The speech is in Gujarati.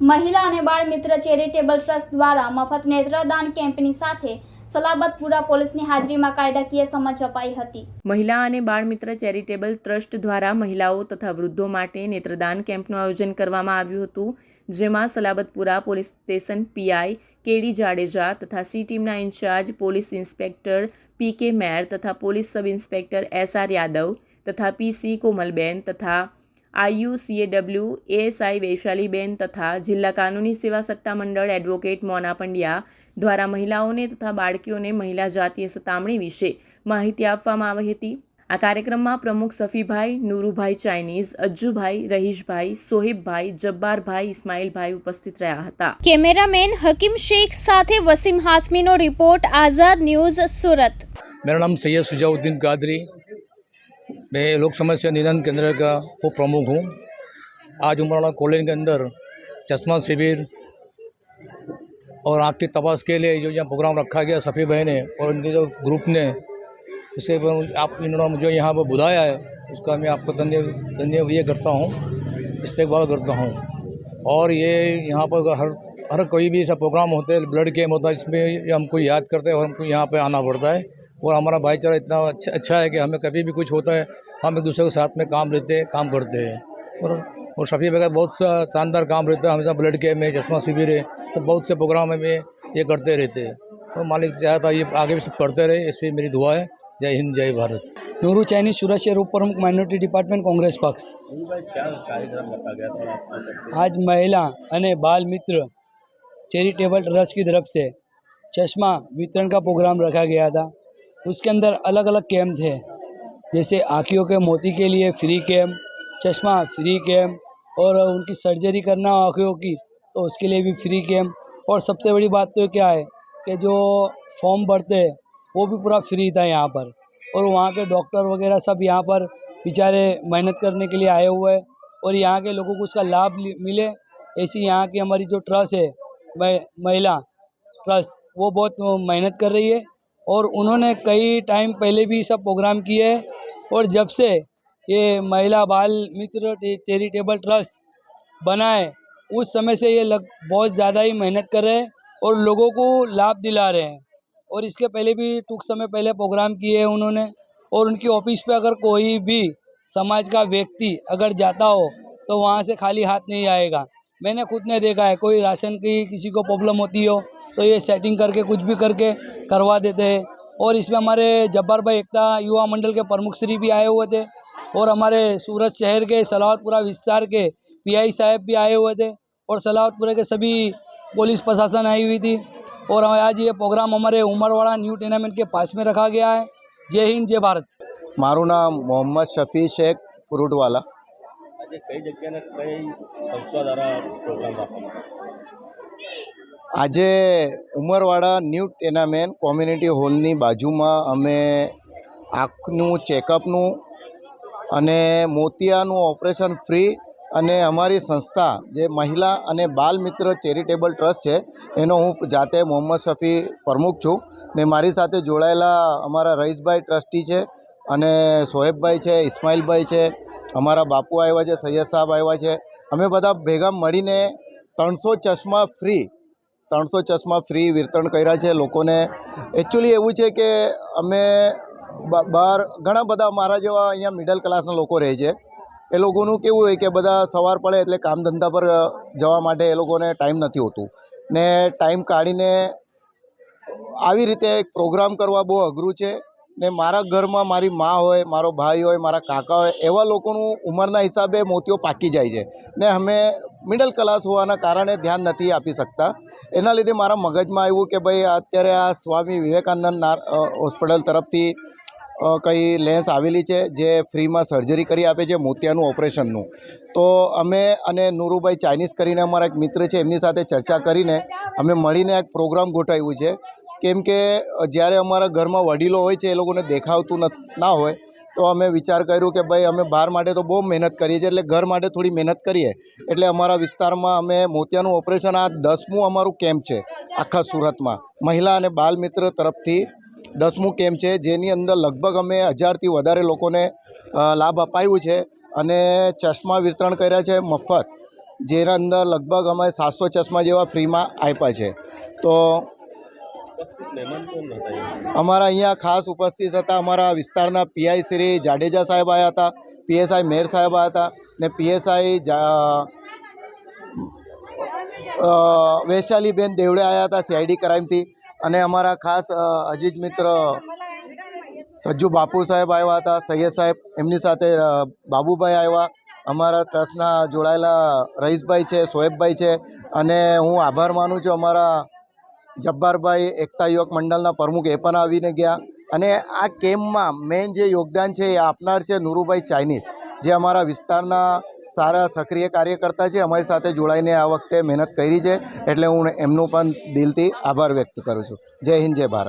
મહિલા અને બાળ મિત્ર ચેરિટેબલ ટ્રસ્ટ દ્વારા મફત નેત્રદાન કેમ્પની સાથે સલાબતપુરા પોલીસની હાજરીમાં કાયદાકીય સમજ અપાઈ હતી. મહિલા અને બાળમિત્ર ચેરિટેબલ ટ્રસ્ટ દ્વારા મહિલાઓ તથા વૃદ્ધો માટે નેત્રદાન કેમ્પનું આયોજન કરવામાં આવ્યું હતું, જેમાં Salabatpura police station PI KD Jadeja તથા સી ટીમના ઇન્ચાર્જ પોલીસ ઇન્સ્પેક્ટર પી કે મેર તથા police sub inspector S R Yadav તથા પીસી કોમલબેન તથા આઈયુસીએડબ્લ્યુ એએસઆઈ વૈશાલીબેન તથા જિલ્લા કાનૂની સેવા સત્તામંડળ એડવોકેટ મોના પંડ્યા દ્વારા મહિલાઓને તથા બાળકીઓને મહિલા જાતીય સતામણી વિશે માહિતી આપવામાં આવી હતી. આ કાર્યક્રમમાં પ્રમુખ સફીભાઈ નુરુભાઈ ચાઇનીઝ અજ્જુભાઈ રહીશભાઈ સોહિબભાઈ જબ્બારભાઈ ઇસ્માઇલભાઈ ઉપસ્થિત રહ્યા હતા. કેમેરામેન હકીમ શેખ સાથે વસીમ હાસમીનો રિપોર્ટ આઝાદ ન્યૂઝ સુરત. મેરા નામ સૈયદ સુજાઉદ્દીન કાદરી. मैं लोक समस्या निदान केंद्र का उप प्रमुख हूँ। आज उमराना कॉलेज के अंदर चश्मा शिविर और आँख की तपास के लिए जो यहाँ प्रोग्राम रखा गया, सफ़ी भाई ने और उनके जो ग्रुप ने पर आप इन्होंने मुझे यहाँ पर बुलाया है, उसका मैं आपको धन्य धन्य ये करता हूँ इस्तेकबाल करता हूँ। और ये यहाँ पर हर हर कोई भी ऐसा प्रोग्राम होते हैं, ब्लड कैम्प होता है, इसमें हमको याद करते हैं और हमको यहाँ पे आना पड़ता है। और हमारा भाईचारा इतना अच्छा अच्छा है कि हमें कभी भी कुछ होता है हम एक दूसरे के साथ में काम लेते हैं काम करते हैं और और शफी भाई का बहुत सा शानदार काम रहता है हमेशा ब्लड कैम्प है चश्मा शिविर है सब बहुत से प्रोग्राम में ये करते रहते हैं और मालिक चाहता ये आगे भी सब करते रहे ऐसी मेरी दुआ है जय हिंद जय भारत નૂરુ ચાઇનીઝ સુરત શહેર ઉપપ્રમુખ માઇનોરિટી ડિપાર્ટમેન્ટ કોંગ્રેસ પક્ષ आज महिला અને बाल मित्र चैरिटेबल ट्रस्ट की तरफ से चश्मा वितरण का प्रोग्राम रखा गया था उसके अंदर अलग अलग कैंप थे। जैसे आँखियों के मोती के लिए फ्री कैंप चश्मा फ्री कैंप और उनकी सर्जरी करना आँखियों की तो उसके लिए भी फ्री कैंप और सबसे बड़ी बात तो क्या है कि जो फॉर्म भरते हैं, वो भी पूरा फ्री था यहाँ पर। और वहाँ के डॉक्टर वगैरह सब यहाँ पर बेचारे मेहनत करने के लिए आए हुए हैं। और यहाँ के लोगों को उसका लाभ मिले। ऐसी यहाँ की हमारी जो ट्रस्ट है महिला ट्रस्ट वो बहुत मेहनत कर रही है। और उन्होंने कई टाइम पहले भी सब प्रोग्राम किए और जब से ये महिला बाल मित्र चैरिटेबल ट्रस्ट बनाए, उस समय से ये लग, बहुत ज़्यादा ही मेहनत कर रहे हैं और लोगों को लाभ दिला रहे हैं। और इसके पहले भी टूक समय पहले प्रोग्राम किए हैं उन्होंने और उनकी ऑफ़िस पे अगर कोई भी समाज का व्यक्ति अगर जाता हो तो वहाँ से खाली हाथ नहीं आएगा। मैंने खुद ने देखा है कोई राशन की किसी को प्रॉब्लम होती हो तो ये सेटिंग करके कुछ भी करके करवा देते हैं और इसमें हमारे जब्बार भाई एकता युवा मंडल के प्रमुख श्री भी आए हुए थे और हमारे सूरत शहर के सलावतपुरा विस्तार के पीआई साहब भी आए हुए थे और सलावतपुरा के सभी पुलिस प्रशासन आई हुई थी और आज ये प्रोग्राम हमारे उमरवाड़ा न्यू टेनामेंट के पास में रखा गया है जय हिंद जय भारत મારું નામ મોહમ્મદ શફી શેખ ફ્રૂટવાલા આજે કઈ જગ્યાને કઈ સંસ્થા દ્વારા પ્રોગ્રામ આજે ઉમરવાડા ન્યૂ ટેનામેન્ટ કોમ્યુનિટી હોલની બાજુમાં અમે આંખનું, ચેકઅપનું અને મોતિયાનું ઓપરેશન ફ્રી અને અમારી સંસ્થા જે મહિલા અને બાલ મિત્ર ચેરિટેબલ ટ્રસ્ટ છે, એનો હું જાતે મોહમ્મદ શફી પ્રમુખ છું ને મારી સાથે જોડાયેલા અમારા રહીશભાઈ ટ્રસ્ટી છે અને સોહેબભાઈ છે, ઇસ્માઇલભાઈ છે અમારા બાપુ આવ્યા છે, સૈયદ સાહેબ આવ્યા છે. અમે બધા ભેગા મળીને ત્રણસો ચશ્મા ફ્રી, ત્રણસો ચશ્મા ફ્રી વિતરણ કર્યા છે લોકોને. એકચ્યુઅલી એવું છે કે અમે બહાર ઘણા બધા મારા જેવા અહીંયા મિડલ ક્લાસના લોકો રહે છે. એ લોકોનું કેવું હોય કે બધા સવાર પડે એટલે કામ ધંધા પર જવા માટે એ લોકોને ટાઈમ નથી હોતું. ને ટાઈમ કાઢીને આવી રીતે એક પ્રોગ્રામ કરવા બહુ અઘરું છે. ને મારા ઘરમાં મારી મા હોય, મારો ભાઈ હોય, મારા કાકા હોય, એવા લોકોનું ઉંમરના હિસાબે મોતિયો પાકી જાય છે. ને અમે મિડલ ક્લાસ હોવાના કારણે ધ્યાન નથી આપી શકતા. એના લીધે મારા મગજમાં આવ્યું કે ભાઈ, અત્યારે આ સ્વામી વિવેકાનંદ હોસ્પિટલ તરફથી કંઈ લેન્સ આવેલી છે જે ફ્રીમાં સર્જરી કરી આપે છે મોતિયાનું ઓપરેશનનું તો અમે અને નુરુભાઈ ચાઇનીઝ કરીને અમારા એક મિત્ર છે, એમની સાથે ચર્ચા કરીને અમે મળીને એક પ્રોગ્રામ ગોઠવ્યું છે. કેમ કે જ્યારે અમારા ઘરમાં વડીલો હોય છે, એ લોકોને દેખાવતું ન- હોય, તો અમે વિચાર કર્યું કે ભાઈ, અમે બહાર માટે તો બહુ મહેનત કરીએ છીએ, એટલે ઘર માટે થોડી મહેનત કરીએ. એટલે અમારા વિસ્તારમાં અમે મોતિયાનું ઓપરેશન આ દસમું અમારું કેમ્પ છે, આખા સુરતમાં. મહિલા અને બાલ મિત્ર તરફથી દસમું કેમ્પ છે, જેની અંદર લગભગ અમે હજારથી વધારે લોકોને લાભ અપાયું છે અને ચશ્મા વિતરણ કર્યા છે, મફત, જેના અંદર લગભગ અમે સાતસો ચશ્મા જેવા ફ્રીમાં આપ્યા છે. તો અમારા અહીંયા ખાસ ઉપસ્થિત હતા અમારા વિસ્તારના પીઆઈ શ્રી જાડેજા સાહેબ આવ્યા હતા, પીએસઆઈ મેર સાહેબ આવ્યા હતા ને પીએસઆઈ વૈશાલીબેન દેવડે આવ્યા હતા સીઆઈડી ક્રાઇમથી અને અમારા ખાસ અજીત મિત્ર સજ્જુ બાપુ સાહેબ આવ્યા હતા, સૈયદ સાહેબ, એમની સાથે બાબુભાઈ આવ્યા અમારા ટ્રસ્ટના જોડાયેલા રહીશભાઈ છે, સોએબભાઈ છે અને હું આભાર માનું છું અમારા જબ્બારભાઈ એકતા યુવક મંડળના પ્રમુખ એ પણ આવીને ગયા. અને આ કેમ્પમાં મેઇન જે યોગદાન છે એ આપનાર છે નુરુભાઈ ચાઇનીઝ, જે અમારા વિસ્તારના સારા સક્રિય કાર્યકર્તા છે. અમારી સાથે જોડાઈને આ વખતે મહેનત કરી છે. એટલે હું એમનું પણ દિલથી આભાર વ્યક્ત કરું છું. જય હિન્દ, જય ભારત.